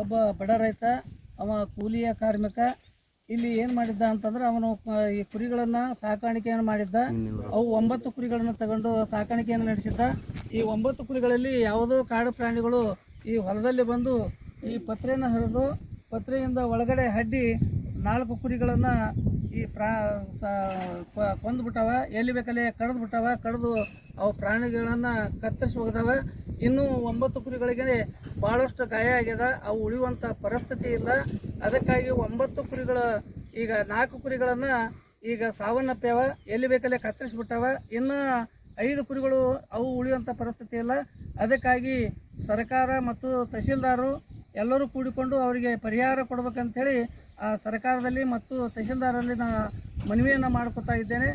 ಒಬ್ಬ ಬಡ ರೈತ ಅವ ಕೂಲಿಯ ಕಾರ್ಮಿಕ ಇಲ್ಲಿ ಏನು ಮಾಡಿದ್ದ ಅಂತಂದ್ರೆ ಅವನು ಈ ಕುರಿಗಳನ್ನು ಸಾಕಾಣಿಕೆಯನ್ನು ಮಾಡಿದ್ದ. ಅವು ಒಂಬತ್ತು ಕುರಿಗಳನ್ನು ತಗೊಂಡು ಸಾಕಾಣಿಕೆಯನ್ನು ನಡೆಸಿದ್ದ. ಈ ಒಂಬತ್ತು ಕುರಿಗಳಲ್ಲಿ ಯಾವುದೋ ಕಾಡು ಪ್ರಾಣಿಗಳು ಈ ಹೊಲದಲ್ಲಿ ಬಂದು ಈ ಪತ್ರೆಯನ್ನು ಹರಿದು ಪತ್ರೆಯಿಂದ ಒಳಗಡೆ ಹಡ್ಡಿ ನಾಲ್ಕು ಕುರಿಗಳನ್ನು ಈ ಪ್ರಾ ಕೊಂದ್ಬಿಟ್ಟವ, ಎಲ್ಲಿ ಬೇಕಲ್ಲಿ ಕಡ್ದು ಬಿಟ್ಟವ ಕಡ್ದು ಅವು ಪ್ರಾಣಿಗಳನ್ನು ಕತ್ತರಿಸಿ ಇನ್ನೂ ಒಂಬತ್ತು ಕುರಿಗಳಿಗೆ ಭಾಳಷ್ಟು ಗಾಯ ಆಗ್ಯದ. ಅವು ಉಳಿಯುವಂಥ ಪರಿಸ್ಥಿತಿ ಇಲ್ಲ. ಅದಕ್ಕಾಗಿ ಒಂಬತ್ತು ಕುರಿಗಳ, ಈಗ ನಾಲ್ಕು ಕುರಿಗಳನ್ನು ಈಗ ಸಾವನ್ನಪ್ಪ್ಯಾವ, ಎಲ್ಲಿ ಬೇಕಲ್ಲೇ ಕತ್ತರಿಸ್ಬಿಟ್ಟವ. ಇನ್ನು ಐದು ಕುರಿಗಳು ಅವು ಉಳಿಯುವಂಥ ಪರಿಸ್ಥಿತಿ ಇಲ್ಲ. ಅದಕ್ಕಾಗಿ ಸರ್ಕಾರ ಮತ್ತು ತಹಶೀಲ್ದಾರು ಎಲ್ಲರೂ ಕೂಡಿಕೊಂಡು ಅವರಿಗೆ ಪರಿಹಾರ ಕೊಡಬೇಕಂಥೇಳಿ ಆ ಸರ್ಕಾರದಲ್ಲಿ ಮತ್ತು ತಹಶೀಲ್ದಾರಲ್ಲಿ ನಾನು ಮನವಿಯನ್ನು ಮಾಡ್ಕೊತಾ ಇದ್ದೇನೆ.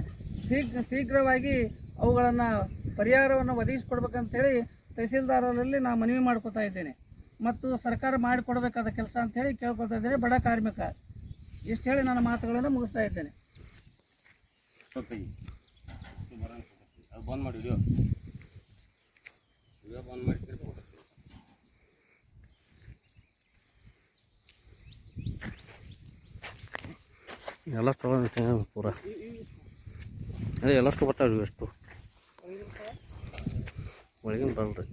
ಶೀಘ್ರ ಶೀಘ್ರವಾಗಿ ಅವುಗಳನ್ನು ಪರಿಹಾರವನ್ನು ಒದಗಿಸ್ಕೊಡ್ಬೇಕಂತೇಳಿ ತಹಸೀಲ್ದಾರರಲ್ಲಿ ನಾನು ಮನವಿ ಮಾಡ್ಕೊತಾ ಇದ್ದೇನೆ. ಮತ್ತು ಸರ್ಕಾರ ಮಾಡಿಕೊಡ್ಬೇಕಾದ ಕೆಲಸ ಅಂಥೇಳಿ ಕೇಳ್ಕೊಳ್ತಾ ಇದ್ದೇನೆ. ಬಡ ಕಾರ್ಮಿಕ. ಇಷ್ಟು ಹೇಳಿ ನನ್ನ ಮಾತುಗಳನ್ನು ಮುಗಿಸ್ತಾ ಇದ್ದೇನೆ. ಬಂದ್ ಮಾಡಿ ಬಂದ್ ಮಾಡಿ ಎಲ್ಲ ತೊಗೊಂಡು ಚೆನ್ನಾಗಿ ಪೂರ ಅದೇ ಎಲ್ಲ ಬರ್ತಾವ್ರಿ ಎಷ್ಟು ಒಳಗಿನ ಬರಲ್ರಿ